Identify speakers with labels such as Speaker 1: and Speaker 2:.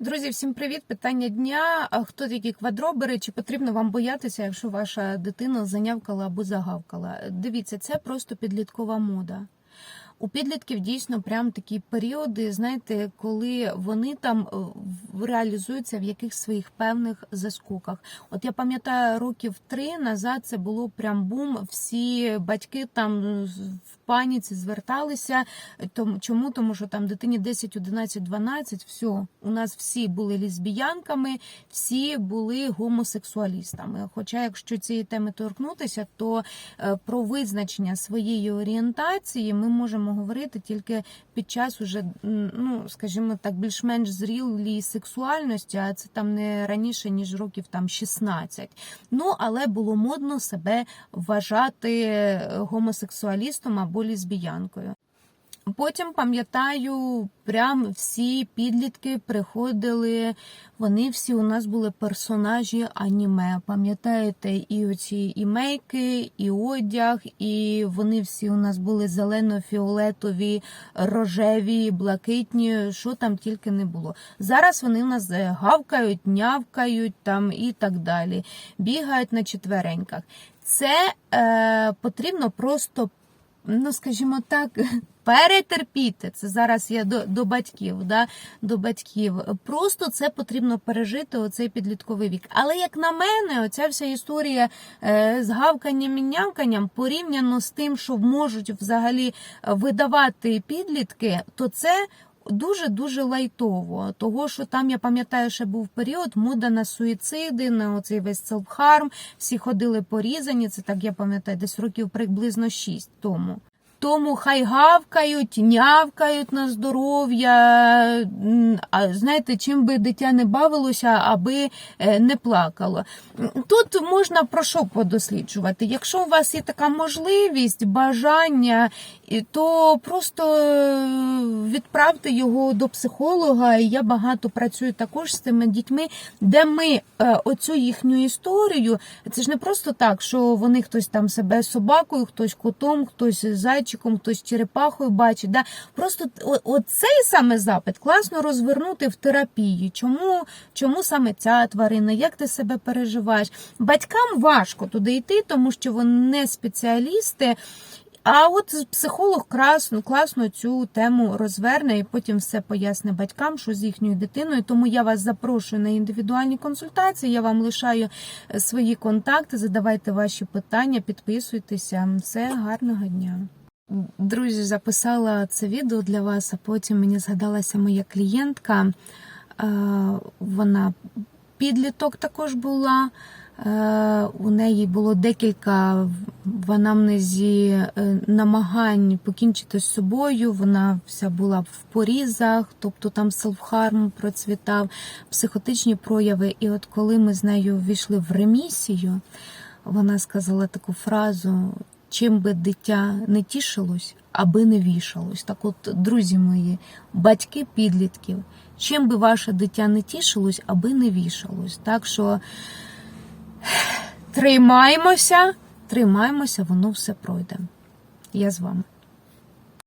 Speaker 1: Друзі, всім привіт! Питання дня. Хто такі квадробери? Чи потрібно вам боятися, якщо ваша дитина занявкала або загавкала? Дивіться, це просто підліткова мода. У підлітків дійсно прям такі періоди, знаєте, коли вони там е, реалізуються в якихось своїх певних заскоках. От я пам'ятаю, років три назад це було прям бум. Всі батьки там паніці зверталися. Тому чому? Тому що там дитині 10, 11, 12, все, у нас всі були лесбіянками, всі були гомосексуалістами. Хоча, якщо цієї теми торкнутися, то е, про визначення своєї орієнтації ми можемо говорити тільки під час уже, ну скажімо так, більш-менш зрілій сексуальності, а це там не раніше ніж років там 16. Ну але було модно себе вважати е, гомосексуалістом або лесбіянкою. Потім пам'ятаю, прям всі підлітки приходили. Вони всі у нас були персонажі аніме. Пам'ятаєте, і оці і мейки, і одяг, і вони всі у нас були зелено-фіолетові, рожеві, блакитні, що там тільки не було. Зараз вони у нас е, гавкають, нявкають там і так далі. Бігають на четвереньках. Це е, потрібно просто ну скажімо так, перетерпіти. Це зараз я до, до батьків, да, до батьків. Просто це потрібно пережити оцей підлітковий вік. Але як на мене, оця вся історія е, з гавканням і нявканням порівняно з тим, що можуть взагалі видавати підлітки, то це. Дуже дуже лайтово, того що там я пам'ятаю, ще був період мода на суїциди, на оцей весь селфхарм. Всі ходили порізані. Це так я пам'ятаю, десь років приблизно 6 тому. Тому хай гавкають, нявкають на здоров'я. А знаєте, чим би дитя не бавилося, аби е, не плакало. Тут можна про що подосліджувати. Якщо у вас є така можливість, бажання, то просто е, відправте його до психолога. Я багато працюю також з тими дітьми, де ми е, оцю їхню історію. Це ж не просто так, що вони хтось там себе собакою, хтось котом, хтось зайчиком, хтось черепахою бачить. Да? Просто оцей саме запит класно розвернути в терапії. Чому, чому саме ця тварина? Як ти себе переживаєш? Батькам важко туди йти, тому що вони не спеціалісти. А от психолог красно, класно цю тему розверне і потім все поясне батькам, що з їхньою дитиною. Тому я вас запрошую на індивідуальні консультації. Я вам лишаю е, свої контакти, задавайте ваші питання, підписуйтеся. Все гарного дня. Друзі, записала це відео для вас, а потім мені згадалася моя клієнтка. Е, Вона підліток також була. Е, У неї було декілька в анамнезі е, намагань покінчити з собою. Вона вся була в порізах, тобто там селфхарм процвітав, психотичні прояви. І от коли ми з нею війшли в ремісію, вона сказала таку фразу: чим би дитя не тішилось, аби не вішалось. Так, от, друзі мої, батьки підлітків, чим би ваше дитя не тішилось, аби не вішалось. Так що тримаємося, тримаємося, воно все пройде. Я з вами.